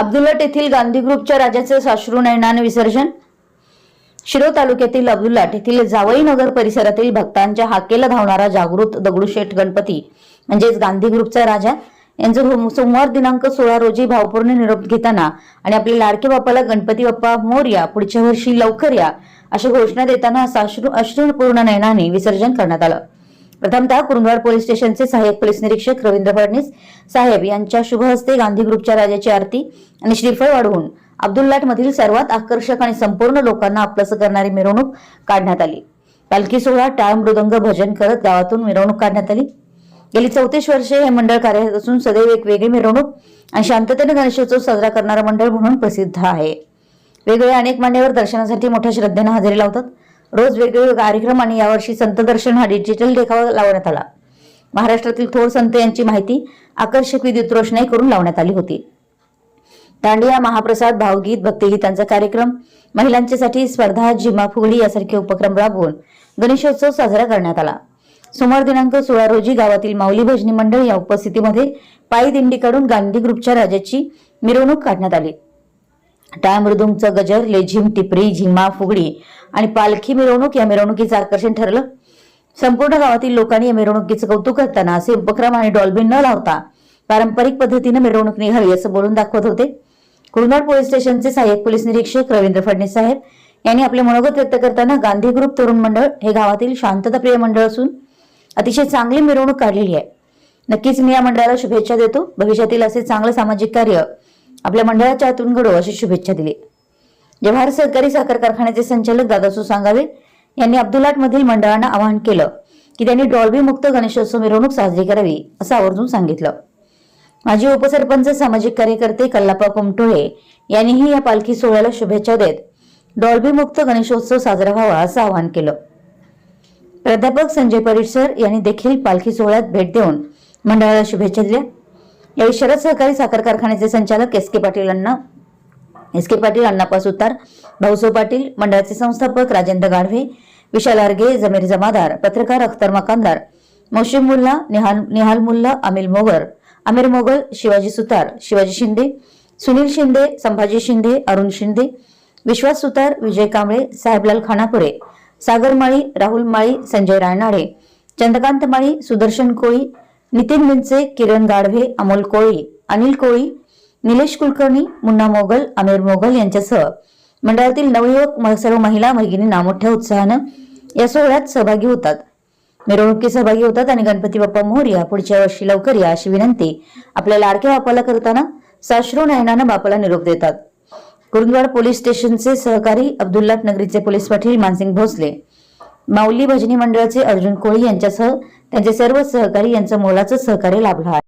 अब्दुलट येथील गांधी ग्रुपच्या राजाचे साश्रू नयनाने विसर्जन. शिरो तालुक्यातील अब्दुल्लाट येथील जावई नगर परिसरातील भक्तांच्या हाकेला धावणारा जागृत दगडूशेठ गणपती म्हणजेच गांधी ग्रुपचा राजा यांचं सोमवार दिनांक सोळा रोजी भावपूर्ण निरोप घेताना आणि आपल्या लाडके बाप्पाला गणपती बाप्पा मोर्या पुढच्या वर्षी लवकर या अशा घोषणा देताना साश्रू अश्रूपूर्ण नयनाने विसर्जन करण्यात आलं. प्रथमतः कुरुंदवाड पोलीस स्टेशनचे सहाय्यक पोलीस निरीक्षक रवींद्र फडणीस साहेब यांच्या शुभ हस्ते गांधी ग्रुपच्या राजाची आरती आणि श्रीफळ वाढवून अब्दुल्लाट मधील सर्वात आकर्षक आणि संपूर्ण लोकांना आपलंस करणारी मिरवणूक काढण्यात आली. पालखी सोहळा टाळ मृदंग भजन करत गावातून मिरवणूक काढण्यात आली. गेली चौतीस वर्षे हे मंडळ कार्यरत असून सदैव एक वेगळी मिरवणूक आणि शांततेने गणेशोत्सव साजरा करणारं मंडळ म्हणून प्रसिद्ध आहे. वेगवेगळ्या अनेक मान्यवर दर्शनासाठी मोठ्या श्रद्धेनं हजेरी लावतात. रोज वेगवेगळे कार्यक्रम आणि यावर्षी संत दर्शन हा डिजिटल देखावा लावण्यात आला. महाराष्ट्रातील थोर संत यांची माहिती आकर्षक विद्युत रोषणाई करून लावण्यात आली होती. दांडिया महाप्रसाद भावगीत भक्तिगीतांचा कार्यक्रम महिलांच्यासाठी स्पर्धा जिमा फुगडी यासारखे उपक्रम राबवून गणेशोत्सव साजरा करण्यात आला. सोमवार दिनांक सोळा रोजी गावातील माऊली भजनी मंडळ या उपस्थितीमध्ये पायी दिंडी काढून गांधी ग्रुपच्या राजाची मिरवणूक काढण्यात आली. टाळ मृदुंगचं गजर लेझिम टिपरी झिम्मा फुगडी आणि पालखी मिरवणूक या मिरवणुकीचं आकर्षण ठरलं. संपूर्ण गावातील लोकांनी या मिरवणुकीचं कौतुक करताना असे उपक्रम आणि डॉल्बिन न लावता पारंपरिक पद्धतीने मिरवणूक निघावी असं बोलून दाखवत होते. कुरुनाड पोलीस स्टेशनचे सहाय्यक पोलीस निरीक्षक रवींद्र फडणीस साहेब यांनी आपले मनोगत व्यक्त करताना गांधी ग्रुप तरुण मंडळ हे गावातील शांतताप्रिय मंडळ असून अतिशय चांगली मिरवणूक काढलेली आहे. नक्कीच मी या मंडळाला शुभेच्छा देतो. भविष्यातील असे चांगलं सामाजिक कार्य आपल्या मंडळाच्या हातून घडो अशी शुभेच्छा दिली. जवाहर सहकारी साखर कारखान्याचे संचालक दादासू सांगावे यांनी अब्दुलाटमधील मंडळांना आवाहन केलं की त्यांनी डॉल्बी मुक्त गणेशोत्सव मिरवणूक साजरी करावी असं आवर्जून सांगितलं. माजी उपसरपंच सामाजिक कार्यकर्ते कल्लापा कुमटोळे यांनीही या पालखी सोहळ्याला शुभेच्छा देत डॉल्बी मुक्त गणेशोत्सव साजरा व्हावा असं आवाहन केलं. प्राध्यापक संजय परिसर यांनी देखील पालखी सोहळ्यात भेट देऊन मंडळाला शुभेच्छा दिल्या. यावेळी शरद सहकारी साखर कारखान्याचे संचालक S K Patil Anna S K Patil Annappa Sutar Bhauso Patil मंडळाचे संस्थापक राजेंद्र गाढवे विशाल अर्गे जमीर जमादार पत्रकार अख्तर मकानदार मोशिम मुल्ला निहाल निहाल मुल्ला अमिल मोगर आमिर मोगल शिवाजी सुतार शिवाजी शिंदे सुनील शिंदे संभाजी शिंदे अरुण शिंदे विश्वास सुतार विजय कांबळे साहेबलाल खानापुरे सागर माळी राहुल माळी संजय रायनाडे चंद्रकांत माळी सुदर्शन कोळी नितीन मिंचे किरण गाढवे अमोल कोळी अनिल कोळी निलेश कुलकर्णी मुन्ना मोगल आमिर मोगल यांच्यासह मंडळातील नवयुवक सर्व महिला भगिनींना मोठ्या उत्साहानं या सोहळ्यात सहभागी होतात. मिरवणुकीत सहभागी होतात आणि गणपती बाप्पा मोरया पुढच्या वर्षी लवकर या अशी विनंती आपल्या लाडक्या बापाला करताना साश्रू नयनानं बापाला निरोप देतात. कुरुंदवाड पोलीस स्टेशनचे सहकारी अब्दुल्लाट नगरीचे पोलीस पाटील मानसिंग भोसले माऊली भजनी मंडळाचे अर्जुन कोळी यांच्यासह त्यांचे सर्व सहकारी यांचं मोलाचं सहकार्य लाभलं आहे.